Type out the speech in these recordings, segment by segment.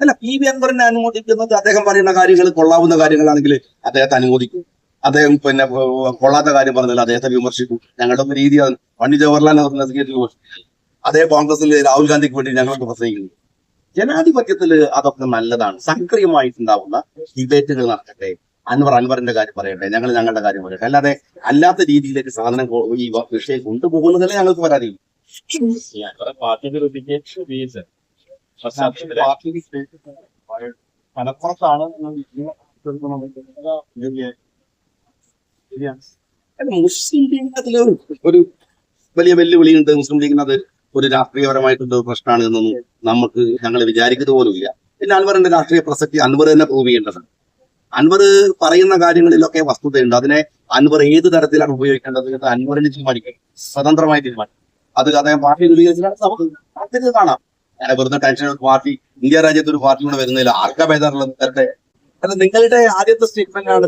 അല്ല P V അൻവറിനെ അനുമോദിക്കുന്നത് അദ്ദേഹം പറയുന്ന കാര്യങ്ങൾ കൊള്ളാവുന്ന കാര്യങ്ങളാണെങ്കിൽ അദ്ദേഹത്തെ അനുമോദിക്കും. അദ്ദേഹം പിന്നെ കൊള്ളാത്ത കാര്യം പറഞ്ഞാൽ അദ്ദേഹത്തെ വിമർശിക്കും. ഞങ്ങളുടെ ഒരു രീതി പണ്ഡിറ്റ് ജവഹർലാൽ നെഹ്റു വിമർശിക്കും അതേ കോൺഗ്രസിൽ രാഹുൽ ഗാന്ധിക്ക് വേണ്ടി ഞങ്ങൾക്ക് പ്രസംഗിക്കുന്നു. ജനാധിപത്യത്തിൽ അതൊക്കെ നല്ലതാണ്. സക്രിയമായിട്ടുണ്ടാവുന്ന ഡിബേറ്റുകൾ നടക്കട്ടെ. അൻവർ അൻവറിന്റെ കാര്യം പറയട്ടെ. ഞങ്ങൾ ഞങ്ങളുടെ കാര്യം പറയട്ടെ. അല്ലാതെ അല്ലാത്ത രീതിയിലേക്ക് സാധനം ഈ വിഷയം കൊണ്ടുപോകുന്നതല്ലേ ഞങ്ങൾക്ക് പരാതിയില്ല മലപ്പുറത്താണ് മുസ്ലിം ലീഗിന് അതിൽ ഒരു വലിയ വെല്ലുവിളിയുണ്ട്. മുസ്ലിം ലീഗിന് അത് ഒരു രാഷ്ട്രീയപരമായിട്ടുള്ള പ്രശ്നമാണ് എന്നൊന്നും നമുക്ക് ഞങ്ങൾ വിചാരിക്കുന്നത് പോലുമില്ല. പിന്നെ അൻവറിന്റെ രാഷ്ട്രീയ പ്രസക്തി അൻവർ തന്നെ പ്രൂവ് ചെയ്യേണ്ടതാണ്. അൻവർ പറയുന്ന കാര്യങ്ങളിലൊക്കെ വസ്തുതയുണ്ട്. അതിനെ അൻവർ ഏത് തരത്തിലാണ് ഉപയോഗിക്കേണ്ടത് എന്ന് അൻവറിന് തീരുമാനിക്കും സ്വതന്ത്രമായി തീരുമാനിക്കും അത് അദ്ദേഹം പാർട്ടി രൂപീകരിച്ചാൽ നമുക്ക് കാണാം. വെറുതെ ടെൻഷൻ പാർട്ടി ഇന്ത്യ രാജ്യത്ത് ഒരു പാർട്ടി കൂടെ വരുന്നില്ല ആർക്കാ ബേദാറുള്ളത് തരട്ടെ അല്ല നിങ്ങളുടെ ആദ്യത്തെ സ്റ്റേറ്റ്മെന്റ് ആണ്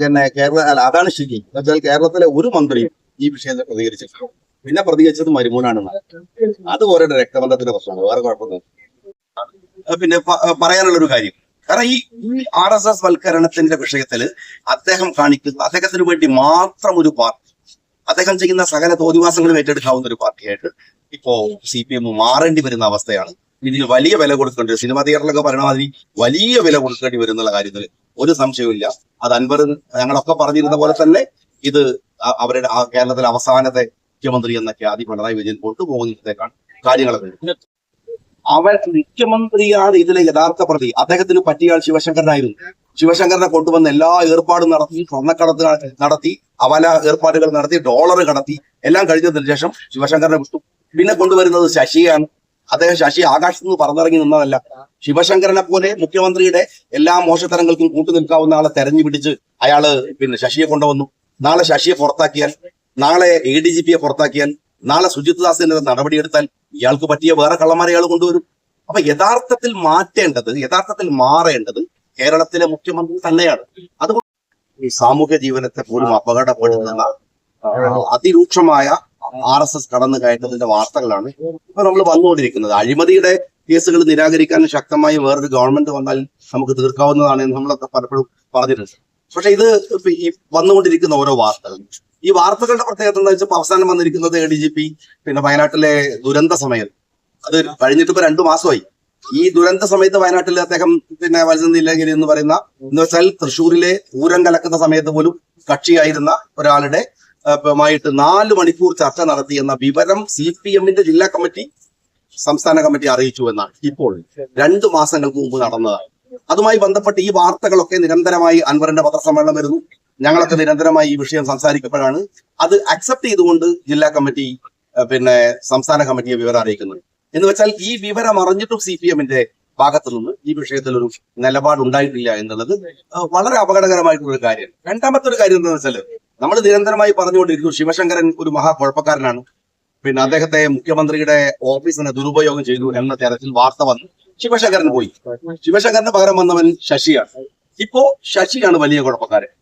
പിന്നെ കേരള അല്ല അതാണ് ശരി. എന്നുവെച്ചാൽ കേരളത്തിലെ ഒരു മന്ത്രിയും ഈ വിഷയത്തിൽ പ്രതികരിച്ചിട്ടില്ല. പിന്നെ പ്രതികരിച്ചത് മരുമോനാണ് അത് ഓരോരുടെ രക്തബന്ധത്തിന്റെ പ്രശ്നമാണ്. വേറെ കുഴപ്പമൊന്നും പിന്നെ പറയാനുള്ള ഒരു കാര്യം. കാരണം ഈ ഈ ആർ എസ് എസ് വൽക്കരണത്തിന്റെ വിഷയത്തിൽ അദ്ദേഹം കാണിക്കുന്ന അദ്ദേഹത്തിന് വേണ്ടി മാത്രം ഒരു പാർട്ടി അദ്ദേഹം ചെയ്യുന്ന സകല തോതിവാസങ്ങളും ഏറ്റെടുക്കാവുന്ന ഒരു പാർട്ടിയായിട്ട് ഇപ്പോ സി പി എം മാറേണ്ടി വരുന്ന അവസ്ഥയാണ്. ഇതിന് വലിയ വില കൊടുക്കേണ്ടി സിനിമ തിയേറ്ററിലൊക്കെ പറയണമാതിരി വലിയ വില കൊടുക്കേണ്ടി വരും എന്നുള്ള കാര്യത്തിൽ ഒരു സംശയവുമില്ല അത് അൻവർ ഞങ്ങളൊക്കെ പറഞ്ഞിരുന്ന പോലെ തന്നെ ഇത് അവരുടെ കേരളത്തിലെ അവസാനത്തെ മുഖ്യമന്ത്രി എന്ന ഖ്യാതി പിണറായി വിജയൻ കൊണ്ടുപോകുന്നതിലേക്കാണ് കാര്യങ്ങളൊക്കെ അവൻ മുഖ്യമന്ത്രിയാണ് ഇതിലെ യഥാർത്ഥ പ്രതി. അദ്ദേഹത്തിന് പറ്റിയാൽ ശിവശങ്കരനായിരുന്നു ശിവശങ്കരനെ കൊണ്ടുവന്ന് എല്ലാ ഏർപ്പാടും നടത്തി സ്വർണക്കടത്ത് നടത്തി അവല ഏർപ്പാടുകൾ നടത്തി ഡോളർ കടത്തി എല്ലാം കഴിഞ്ഞതിന് ശേഷം ശിവശങ്കറിനെ വിട്ടു. പിന്നെ കൊണ്ടുവരുന്നത് ശശിയാണ്. അദ്ദേഹം ശശി ആകാശത്ത് നിന്ന് പറന്നിറങ്ങി നിന്നതല്ല. ശിവശങ്കരനെ പോലെ മുഖ്യമന്ത്രിയുടെ എല്ലാ മോശത്തരങ്ങൾക്കും കൂട്ടു നിൽക്കാവുന്ന ആളെ തെരഞ്ഞു പിടിച്ച് അയാൾ പിന്നെ ശശിയെ കൊണ്ടുവന്നു. നാളെ ശശിയെ പുറത്താക്കിയാൽ നാളെ എ ഡി ജി പിയെ പുറത്താക്കിയാൽ നാളെ സുജിത് ദാസിന്റെ നടപടിയെടുത്താൽ ഇയാൾക്ക് പറ്റിയ വേറെ കള്ളന്മാരെ ഇയാൾ കൊണ്ടുവരും. അപ്പൊ യഥാർത്ഥത്തിൽ മാറ്റേണ്ടത് യഥാർത്ഥത്തിൽ മാറേണ്ടത് കേരളത്തിലെ മുഖ്യമന്ത്രി തന്നെയാണ്. അതുകൊണ്ട് ഈ സാമൂഹ്യ ജീവനത്തെ പോലും അപകടപ്പെടുത്തുന്ന അതിരൂക്ഷമായ ആർ എസ് എസ് കടന്നു കയറ്റത്തിന്റെ വാർത്തകളാണ് ഇപ്പൊ നമ്മൾ വന്നുകൊണ്ടിരിക്കുന്നത്. അഴിമതിയുടെ കേസുകൾ നിരാകരിക്കാൻ ശക്തമായി വേറൊരു ഗവൺമെന്റ് വന്നാൽ നമുക്ക് തീർക്കാവുന്നതാണ് എന്ന് നമ്മളൊക്കെ പലപ്പോഴും പറഞ്ഞിട്ടുണ്ട്. പക്ഷെ ഇത് ഈ വന്നുകൊണ്ടിരിക്കുന്ന ഓരോ വാർത്തകൾ. ഈ വാർത്തകളുടെ പ്രത്യേകത എന്താ വെച്ചാൽ അവസാനം വന്നിരിക്കുന്നത് എ ഡി ജി പി പിന്നെ വയനാട്ടിലെ ദുരന്ത സമയം. അത് കഴിഞ്ഞിട്ട് ഇപ്പൊ രണ്ടു മാസമായി. ഈ ദുരന്ത സമയത്ത് വയനാട്ടിൽ അദ്ദേഹം പിന്നെ വരുന്നില്ലെങ്കിൽ എന്ന് പറയുന്ന എന്ന് വെച്ചാൽ തൃശ്ശൂരിലെ പൂരം കലക്കുന്ന സമയത്ത് പോലും കക്ഷിയായിരുന്ന ഒരാളുടെ മായിട്ട് നാല് മണിക്കൂർ ചർച്ച നടത്തി എന്ന വിവരം സി പി എമ്മിന്റെ ജില്ലാ കമ്മിറ്റി സംസ്ഥാന കമ്മിറ്റി അറിയിച്ചു എന്നാണ്. ഇപ്പോൾ രണ്ടു മാസങ്ങൾക്ക് മുമ്പ് നടന്നതാണ്. അതുമായി ബന്ധപ്പെട്ട് ഈ വാർത്തകളൊക്കെ നിരന്തരമായി അൻവറിന്റെ പത്രസമ്മേളനം വരുന്നു. ഞങ്ങളൊക്കെ നിരന്തരമായി ഈ വിഷയം സംസാരിക്കപ്പോഴാണ് അത് അക്സെപ്റ്റ് ചെയ്തുകൊണ്ട് ജില്ലാ കമ്മിറ്റി പിന്നെ സംസ്ഥാന കമ്മിറ്റിയെ വിവരം അറിയിക്കുന്നത് എന്ന് വെച്ചാൽ ഈ വിവരം അറിഞ്ഞിട്ടും സി പി എമ്മിന്റെ ഭാഗത്തു നിന്ന് ഈ വിഷയത്തിൽ ഒരു നിലപാട് ഉണ്ടായിട്ടില്ല എന്നുള്ളത് വളരെ അപകടകരമായിട്ടുള്ള ഒരു കാര്യം. രണ്ടാമത്തെ ഒരു കാര്യം എന്താണെന്ന് വെച്ചാൽ നമ്മൾ നിരന്തരമായി പറഞ്ഞുകൊണ്ടിരിക്കുന്നു ശിവശങ്കരൻ ഒരു മഹാ കുഴപ്പക്കാരനാണ്. പിന്നെ അദ്ദേഹത്തെ മുഖ്യമന്ത്രിയുടെ ഓഫീസിനെ ദുരുപയോഗം ചെയ്തു എന്ന തരത്തിൽ വാർത്ത വന്നു. ശിവശങ്കരൻ പോയി. ശിവശങ്കരന് പകരം വന്നവൻ ശശിയാണ്. ഇപ്പോ ശശിയാണ് വലിയ കുഴപ്പക്കാരൻ.